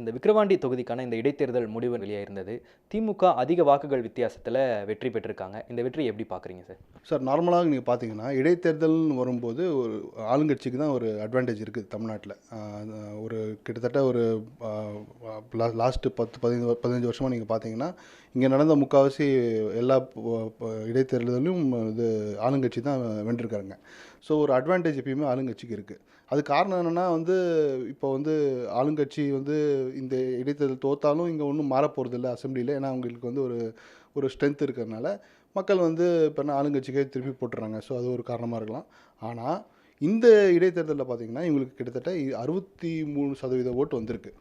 இந்த விக்கிரவாண்டி தொகுதிக்கான இந்த இடைத்தேர்தல் முடிவு வெளியாயிருந்தது. திமுக அதிக வாக்குகள் வித்தியாசத்தில் வெற்றி பெற்றிருக்காங்க. இந்த வெற்றியை எப்படி பார்க்குறீங்க சார்? சார் நார்மலாக நீங்கள் பார்த்தீங்கன்னா இடைத்தேர்தல்னு வரும்போது ஒரு ஆளுங்கட்சிக்கு தான் ஒரு அட்வான்டேஜ் இருக்குது தமிழ்நாட்டில். ஒரு கிட்டத்தட்ட ஒரு லாஸ்ட்டு பத்து பதினஞ்சு பதினஞ்சு வருஷமாக நீங்கள் பார்த்தீங்கன்னா இங்கே நடந்த முக்கால்வாசி எல்லா இடைத்தேர்தலையும் இது ஆளுங்கட்சி தான் வென்றிருக்காங்க. ஸோ ஒரு அட்வான்டேஜ் எப்பயுமே ஆளுங்கட்சிக்கு இருக்குது அது காரணம் என்னென்னா வந்து இப்போ வந்து ஆளுங்கட்சி வந்து இந்த இடைத்தேர்தல் தோத்தாலும் இங்கே ஒன்றும் மாறப்போகிறது போகிறதில்ல அசம்பிளியில். ஏன்னா அவங்களுக்கு வந்து ஒரு ஒரு ஸ்ட்ரென்த் இருக்கிறதுனால மக்கள் வந்து இப்போ என்ன ஆளுங்கட்சிக்கே திருப்பி போட்டுறாங்க. ஸோ அது ஒரு காரணமாக இருக்கலாம். ஆனால் இந்த இடைத்தேர்தலில் பார்த்தீங்கன்னா இவங்களுக்கு கிட்டத்தட்ட அறுபத்தி மூணு சதவீத ஓட்டு வந்திருக்கு.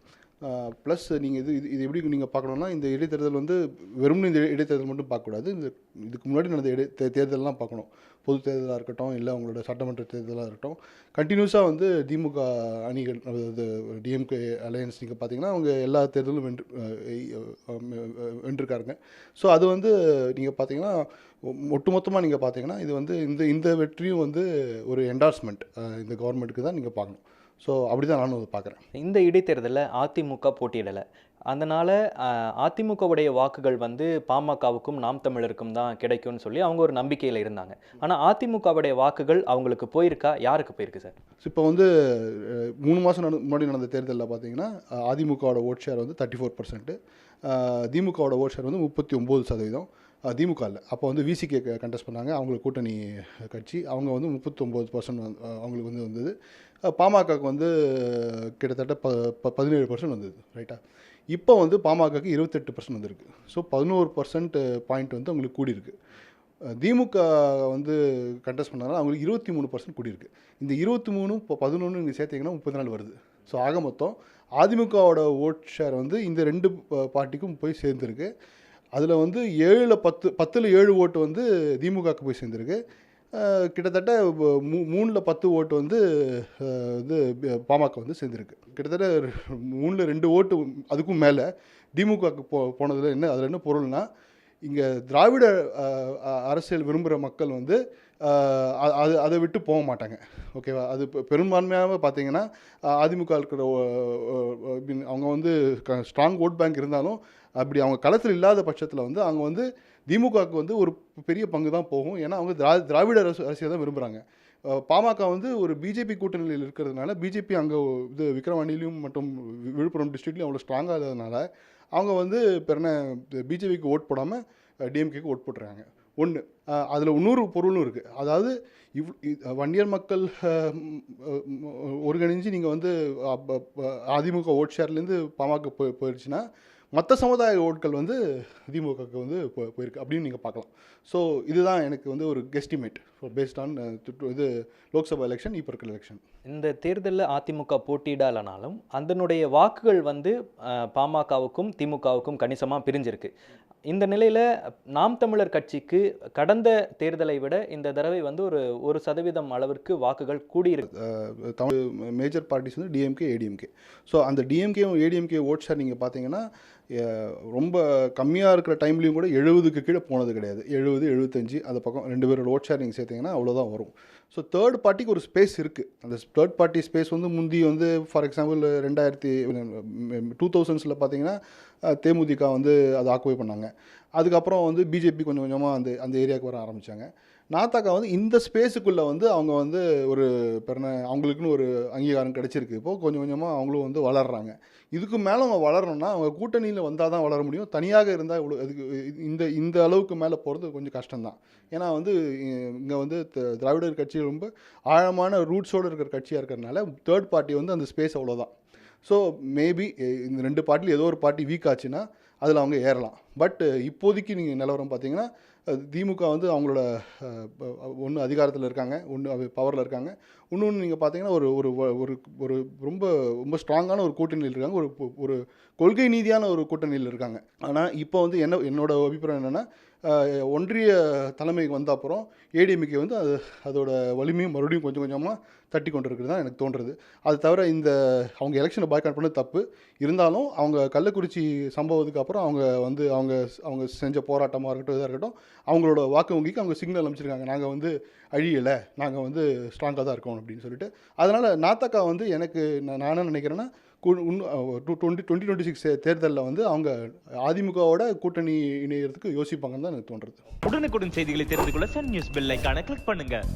ப்ளஸ் நீங்கள் இது இது இது எப்படி நீங்கள் பார்க்கணுன்னா இந்த இடைத்தேர்தல் வந்து வெறும் இந்த இடைத்தேர்தல் மட்டும் பார்க்கக்கூடாது. இந்த இதுக்கு முன்னாடி நடந்த இடை தே- தேர்தல்லாம் பார்க்கணும். பொது தேர்தலாக இருக்கட்டும் இல்லை அவங்களோட சட்டமன்ற தேர்தலாக இருக்கட்டும். கண்டினியூஸாக வந்து திமுக அணிகள் அதாவது டிஎம்கே அலையன்ஸ் நீங்கள் பார்த்தீங்கன்னா அவங்க எல்லா தேர்தலும் வென்று வென்றிருக்காருங்க. ஸோ அது வந்து நீங்கள் பார்த்தீங்கன்னா ஒட்டுமொத்தமாக நீங்கள் பார்த்தீங்கன்னா இது வந்து இந்த இந்த வெற்றியும் வந்து ஒரு என்டார்ஸ்மெண்ட் இந்த கவர்மெண்ட்டுக்கு தான் நீங்கள் பார்க்கணும். ஸோ அப்படி தான் நானும் பார்க்குறேன். இந்த இடைத்தேர்தலில் அதிமுக போட்டியிடலை. அதனால் அதிமுகவுடைய வாக்குகள் வந்து பாமகவுக்கும் நாம் தமிழருக்கும் தான் கிடைக்கும்னு சொல்லி அவங்க ஒரு நம்பிக்கையில் இருந்தாங்க. ஆனால் அதிமுகவுடைய வாக்குகள் அவங்களுக்கு போயிருக்கா? யாருக்கு போயிருக்கு சார்? இப்போ வந்து மூணு மாதம் நட முன்னாடி நடந்த தேர்தலில் பார்த்தீங்கன்னா அதிமுகவோட ஓட் ஷேர் வந்து தேர்ட்டி ஃபோர் பர்சன்ட்டு திமுகவோட ஓட் ஷேர் வந்து முப்பத்தி ஒம்பது சதவீதம். திமுக இல்லை. அப்போ வந்து விசிகே கண்டெஸ்ட் பண்ணாங்க. அவங்களுக்கு கூட்டணி கட்சி. அவங்க வந்து முப்பத்தொம்போது பர்சன்ட் அவங்களுக்கு வந்து வந்தது. பாமகக்கு வந்து கிட்டத்தட்ட ப ப- பதினேழு பர்சன்ட் வந்தது ரைட்டா இப்போ வந்து பாமகக்கு இருபத்தெட்டு பர்சன்ட் வந்திருக்கு. ஸோ பதினோரு பர்சன்ட் பாயிண்ட் வந்து அவங்களுக்கு கூடியிருக்கு. திமுக வந்து கண்டெஸ்ட் பண்ணாலும் அவங்களுக்கு இருபத்தி மூணு பர்சன்ட் கூடியிருக்கு. இந்த இருபத்தி மூணு இப்போ பதினொன்று நீங்கள் சேர்த்தீங்கன்னா முப்பத்தி நாலு வருது. ஸோ ஆக மொத்தம் அதிமுகவோட ஓட் ஷேர் வந்து இந்த ரெண்டு பார்ட்டிக்கும் போய் சேர்ந்துருக்கு. அதில் வந்து ஏழில் பத்து பத்தில் ஏழு ஓட்டு வந்து திமுகவுக்கு போய் சேர்ந்துருக்கு. கிட்டத்தட்ட மூ மூணில் பத்து ஓட்டு வந்து இது பாமக வந்து சேர்ந்துருக்கு. கிட்டத்தட்ட மூணில் ரெண்டு ஓட்டு அதுக்கும் மேலே திமுகவுக்கு போ போனதில் என்ன அதில் என்ன பொருள்னால் இங்கே திராவிட அரசியல் விரும்புகிற மக்கள் வந்து அது அதை விட்டு போக மாட்டாங்க. ஓகேவா? அது இப்போ பெரும்பான்மையாக பார்த்தீங்கன்னா அதிமுக இருக்கிற அவங்க வந்து ஸ்ட்ராங் ஓட் பேங்க் இருந்தாலும் அப்படி அவங்க களத்தில் இல்லாத பட்சத்தில் வந்து அவங்க வந்து திமுகவுக்கு வந்து ஒரு பெரிய பங்கு தான் போகும். ஏன்னா அவங்க திரா திராவிட அரசு அரசியல் தான் விரும்புகிறாங்க பாமக வந்து ஒரு பிஜேபி கூட்டணியில் இருக்கிறதுனால பிஜேபி அங்கே இது விக்ரவாண்டிலையும் மற்றும் விழுப்புரம் டிஸ்ட்ரிக்ட்லையும் அவ்வளோ ஸ்ட்ராங்காக இருந்ததுனால அவங்க வந்து பெருன பிஜேபிக்கு ஓட் போடாமல் டிஎம்கேக்கு ஓட் போட்டுருக்காங்க ஒன்று அதில் இன்னொரு பொருளும் இருக்குது அதாவது இவ் வன்னியர் மக்கள் ஒருங்கிணைஞ்சு நீங்கள் வந்து அதிமுக ஓட் ஷேர்லேருந்து பாமக போய் போயிடுச்சுன்னா மற்ற சமுதாய ஓட்கள் வந்து திமுகவுக்கு வந்து போ- போயிருக்கு. அப்படின்னு நீங்கள் பார்க்கலாம். ஸோ இதுதான் எனக்கு வந்து ஒரு கெஸ்டிமேட் பேஸ்ட் ஆன் இது லோக்சபா எலெக்ஷன் இப்போ இருக்கிற எலெக்ஷன் இந்த தேர்தலில் அதிமுக போட்டியிடலைனாலும் அதனுடைய வாக்குகள் வந்து பாமகவுக்கும் திமுகவுக்கும் கணிசமாக பிரிஞ்சிருக்கு. இந்த நிலையில் நாம் தமிழர் கட்சிக்கு கடந்த தேர்தலை விட இந்த தடவை வந்து ஒரு ஒரு சதவீதம் அளவிற்கு வாக்குகள் கூடியிருக்கு. தமிழ் மேஜர் பார்ட்டிஸ் வந்து டிஎம்கே ஏடிஎம்கே ஸோ அந்த டிஎம்கேவும் ஏடிஎம்கே ஓட் ஷேர் நீங்கள் பார்த்தீங்கன்னா ரொம்ப கம்மியாக இருக்கிற டைம்லேயும் கூட எழுபதுக்கு கீழே போனது கிடையாது. எழுபது எழுபத்தஞ்சு அந்த பக்கம் ரெண்டு பேரோட லோட் ஷேர் நீங்கள் சேர்த்தீங்கன்னா அவ்வளோதான் வரும். ஸோ தேர்ட் பார்ட்டிக்கு ஒரு ஸ்பேஸ் இருக்குது அந்த தேர்ட் பார்ட்டி ஸ்பேஸ் வந்து முந்தி வந்து ஃபார் எக்ஸாம்பிள் ரெண்டாயிரத்தி டூ தௌசண்ட்ஸில் பார்த்தீங்கன்னா தேமுதிக வந்து அதை ஆக்குபை பண்ணாங்க. அதுக்கப்புறம் வந்து பிஜேபி கொஞ்சம் கொஞ்சமாக அந்த அந்த ஏரியாவுக்கு வர ஆரம்பித்தாங்க நாத்தாக்கா வந்து இந்த ஸ்பேஸுக்குள்ளே வந்து அவங்க வந்து ஒரு பிறன அவங்களுக்குன்னு ஒரு அங்கீகாரம் கிடைச்சிருக்கு. இப்போது கொஞ்சம் கொஞ்சமாக அவங்களும் வந்து வளர்றாங்க. இதுக்கு மேலே அவங்க வளரணும்னா அவங்க கூட்டணியில் வந்தால் தான் வளர முடியும். தனியாக இருந்தால் இவ்வளோ அதுக்கு இந்த இந்த அளவுக்கு மேலே போகிறது கொஞ்சம் கஷ்டம்தான். ஏன்னா வந்து இங்கே வந்து த- திராவிடர் கட்சி ரொம்ப ஆழமான ரூட்ஸோடு இருக்கிற கட்சியாக இருக்கிறதுனால தேர்ட் பார்ட்டி வந்து அந்த ஸ்பேஸ் அவ்வளோதான் ஸோ மேபி இந்த ரெண்டு பார்ட்டியில் ஏதோ ஒரு பார்ட்டி வீக் ஆச்சுன்னா அதில் அவங்க ஏறலாம். பட் இப்போதைக்கு நீங்கள் நிலவரம் பார்த்தீங்கன்னா திமுக வந்து அவங்களோட ஒன்று அதிகாரத்தில் இருக்காங்க ஒன்று பவரில் இருக்காங்க. இன்னொன்று நீங்கள் பார்த்தீங்கன்னா ஒரு ஒரு ஒரு ஒரு ரொம்ப ரொம்ப ஸ்ட்ராங்கான ஒரு கூட்டணியில் இருக்காங்க. ஒரு ஒரு கொள்கை நீதியான ஒரு கூட்டணியில் இருக்காங்க. ஆனால் இப்போ வந்து என்ன என்னோட அபிப்பிராயம் என்னென்னா ஒன்றிய தலைமைக்கு வந்த அப்புறம் ஏடிஎம்கே வந்து அது அதோட வலிமையும் மறுபடியும் கொஞ்சம் கொஞ்சமாக தட்டி கொண்டு இருக்கிறது தான் எனக்கு தோன்றுறது. அது தவிர இந்த அவங்க எலெக்ஷனை பாய்காட் பண்ணது தப்பு. இருந்தாலும் அவங்க கள்ளக்குறிச்சி சம்பவத்துக்கு அப்புறம் அவங்க வந்து அவங்க அவங்க செஞ்ச போராட்டமாக இருக்கட்டும் இதாக இருக்கட்டும் அவங்களோட வாக்கு வங்கிக்கு அவங்க சிக்னல் அமைச்சிருக்காங்க நாங்கள் வந்து அழியலை. நாங்கள் வந்து ஸ்ட்ராங்காக தான் இருக்கோம் அப்படின்னு சொல்லிட்டு. அதனால் நாத்தக்கா வந்து எனக்கு நான் நான் என்ன நினைக்கிறேன்னா டுவெண்ட்டி டுவெண்ட்டி டுவெண்ட்டி சிக்ஸ் தேர்தலில் வந்து அவங்க அதிமுகவோட கூட்டணி இணையறதுக்கு யோசிப்பாங்கன்னு தான் எனக்கு தோன்றுறது உடனுக்குடன் செய்திகளை தெரிந்து கொள்ள சன் நியூஸ் பெல் ஐக்கான கிளிக் பண்ணுங்கள்